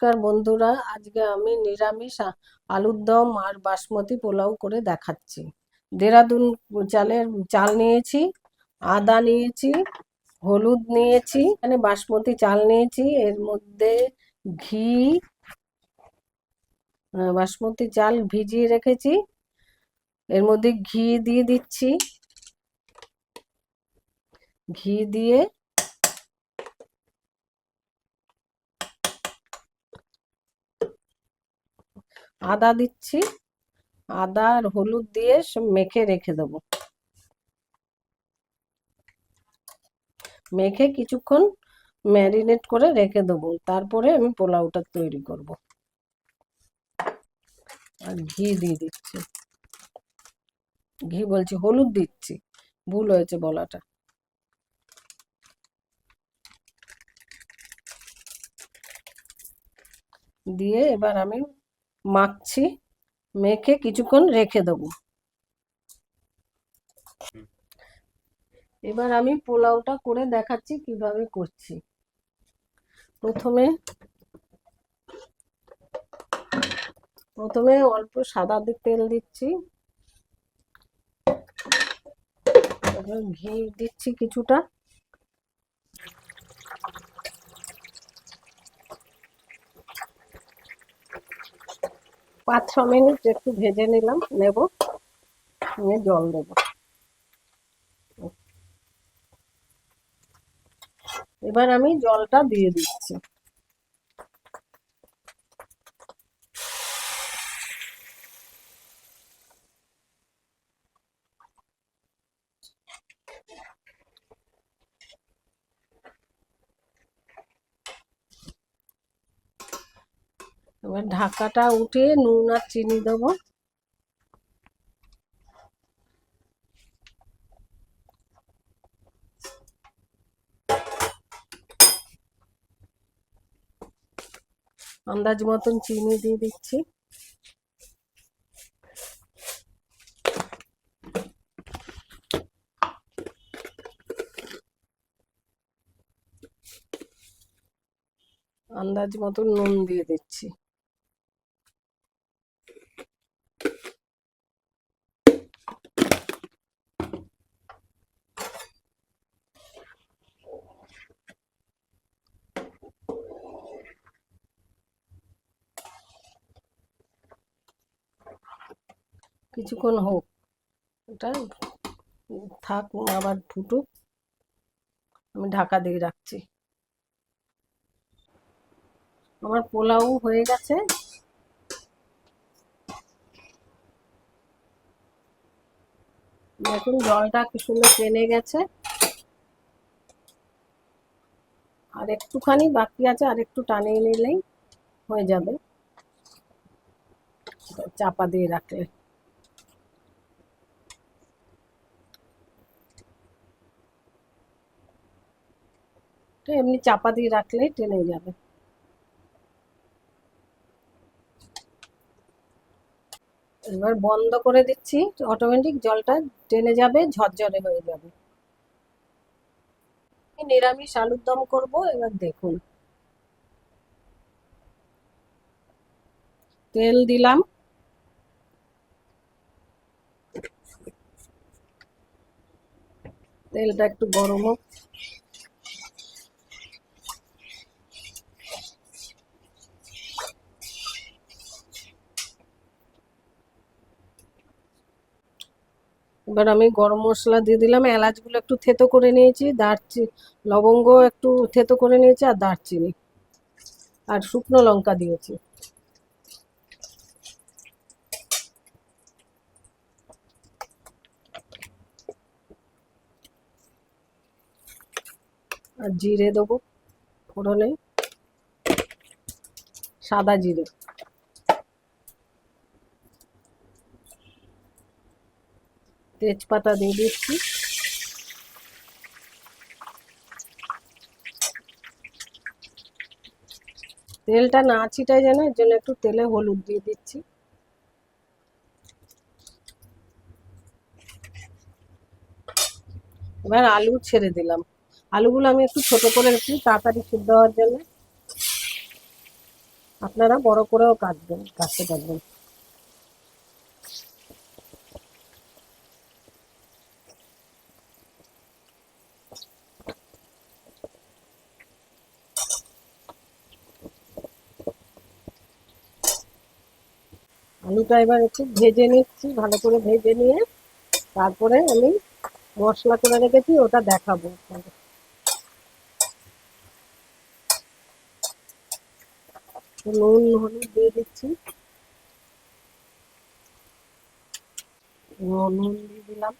নমস্কার বন্ধুরা, আজকে আমি নিরামিষ আলুর দম আর বাসমতি পোলাও করে দেখাচ্ছি। দেরাদুন চালের চাল নিয়েছি, আদা নিয়েছি, হলুদ নিয়েছি, এখানে বাসমতি চাল নিয়েছি, এর মধ্যে ঘি বাসমতি চাল ভিজিয়ে রেখেছি, এর মধ্যে ঘি দিয়ে দিচ্ছি। ঘি দিয়ে আদা দিচ্ছি। আদা আর হলুদ দিয়ে সব মেখে রেখে দেবো। মেখে কিছুক্ষণ ম্যারিনেট করে রেখে দেবো। তারপরে আমি পোলাওটা তৈরি করব। আর ঘি দিয়ে দিচ্ছি। ঘি বলছি হলুদ দিচ্ছি। ভুল হয়েছে বলাটা। দিয়ে এবার আমি মাখছি, মেখে কিছুক্ষণ রেখে দেবো। এবার আমি পোলাওটা করে দেখাচ্ছি কীভাবে করছি। প্রথমে প্রথমে অল্প সাদা তেল দিচ্ছি। ঘি দিচ্ছি কিছুটা। পাঁচ, ছ মিনিট একটু ভেজে নিলাম, নেব, নিয়ে জল দেব। এবার আমি জলটা দিয়ে দিচ্ছি। এবার ঢাকাটা উঠে নুন আর চিনি দেবো। আন্দাজ মতন চিনি দিয়ে দিচ্ছি। আন্দাজ মতন নুন দিয়ে দিচ্ছি। কিছুক্ষণ হোক এটা থাক আবার ফুটুক। আমি ঢাকা দিয়ে রাখছি। আমার পোলাও হয়ে গেছে। দেখুন, জলটা কি সুন্দর টেনে গেছে। আর একটুখানি বাকি আছে, আর একটু টানিয়ে নিলেই হয়ে যাবে। চাপা দিয়ে রাখলে। তো এমনি চাপা দিয়ে রাখলেই টেনে যাবে। এবার বন্ধ করে দিচ্ছি অটোমেটিক জলটা টেনে যাবে, ঝরঝরে হয়ে যাবে। নিরামিষ আলুর দম করব, এবার দেখুন। তেল দিলাম। তেলটা একটু গরম এবার আমি গরম মশলা দিয়ে দিলাম, এলাচগুলো একটু থেতো করে নিয়েছি, দারচি, লবঙ্গ একটু থেতো করে নিয়েছি আর দারচিনি আর শুকনো লঙ্কা দিয়েছি। আর জিরে দেবো ফোড়নে, সাদা জিরে। তেজপাতা দিয়ে দিচ্ছি। তেলটা না ছিটাই যেন, এর জন্য একটু তেলে হলুদ দিয়ে দিচ্ছি। এবার আলু ছেড়ে দিলাম। আলুগুলো আমি একটু ছোট করে রেখেছি, তাড়াতাড়ি সিদ্ধ হওয়ার জন্য। আপনারা বড় করেও কাটবেন, কাটতে পারবেন। আলুটা এবার একটু ভেজে নিচ্ছি, ভালো করে ভেজে নিয়ে তারপরে আমি মশলা করে রেখেছি, ওটা দেখাবো নুন, হলুদ দিয়ে দিচ্ছি। নুন দিয়ে দিলাম।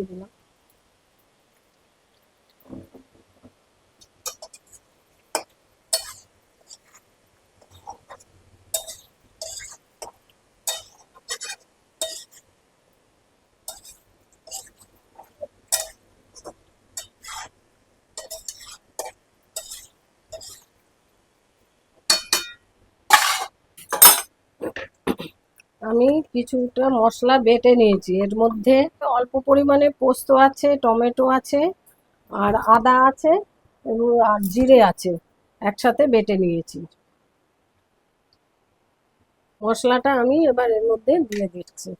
দিয়ে আমি কিছুটা মশলা বেটে নিয়েছি। এর মধ্যে অল্প পরিমাণে পোস্ত আছে, টমেটো আছে, আর আদা আছে এবং আর জিরে আছে একসাথে বেটে নিয়েছি। মশলাটা আমি এবার এর মধ্যে দিয়ে দিচ্ছি।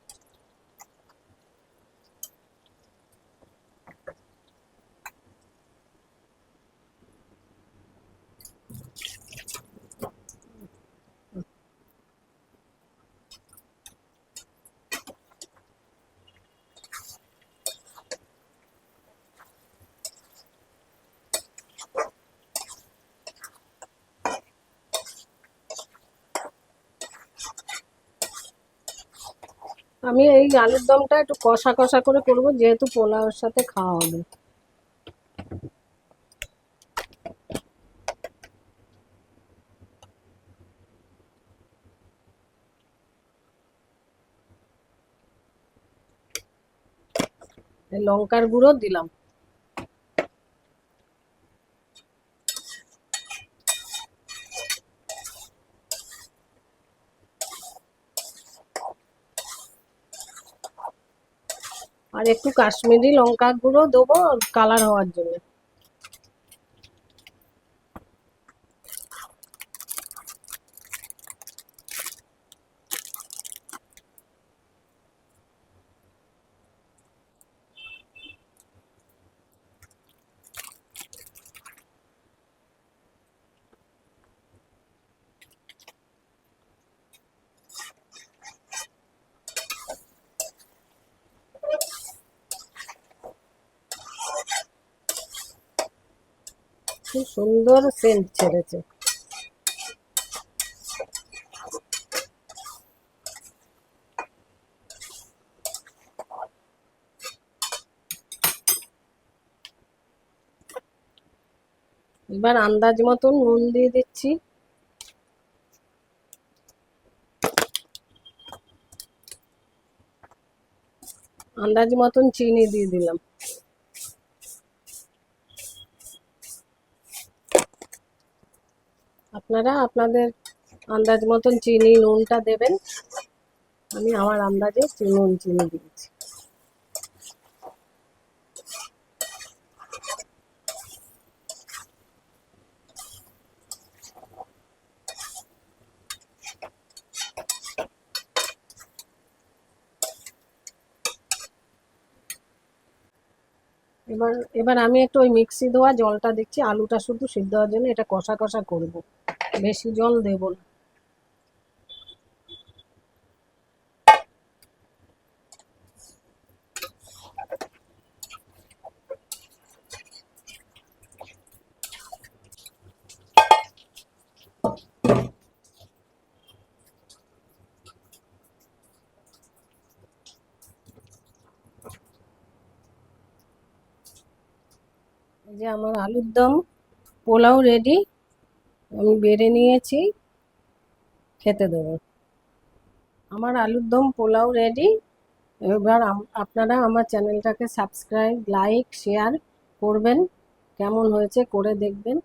আমি এই আলুর দমটা একটু কষা কষা করে করব, যেহেতু পোলাওর সাথে খাওয়া হবে। লঙ্কার গুঁড়ো দিলাম। আর একটু কাশ্মীরি লঙ্কা গুঁড়ো দেবো কালার হওয়ার জন্য। খুব সুন্দর সেন্ট ছেড়েছে। এবার আন্দাজ মতন নুন দিয়ে দিচ্ছি। আন্দাজ মতন চিনি দিয়ে দিলাম। আপনারা আপনাদের আন্দাজ মতন চিনি নুনটা দেবেন। আমি আমার আন্দাজে নুন চিনি দিয়েছি। এবার এবার আমি একটু ওই মিক্সি ধোয়া জলটা দিচ্ছি আলুটা শুধু সিদ্ধ হওয়ার জন্য এটা কষা কষা করব। বেশি জল দেব না। যে আমার আলুর দম, পোলাও রেডি আমি বেড়ে নিয়েছি, খেতে দেবো। আমার আলুর দম, পোলাও রেডি এবার আপনারা আমার চ্যানেলটাকে সাবস্ক্রাইব লাইক শেয়ার করবেন। কেমন হয়েছে করে দেখবেন।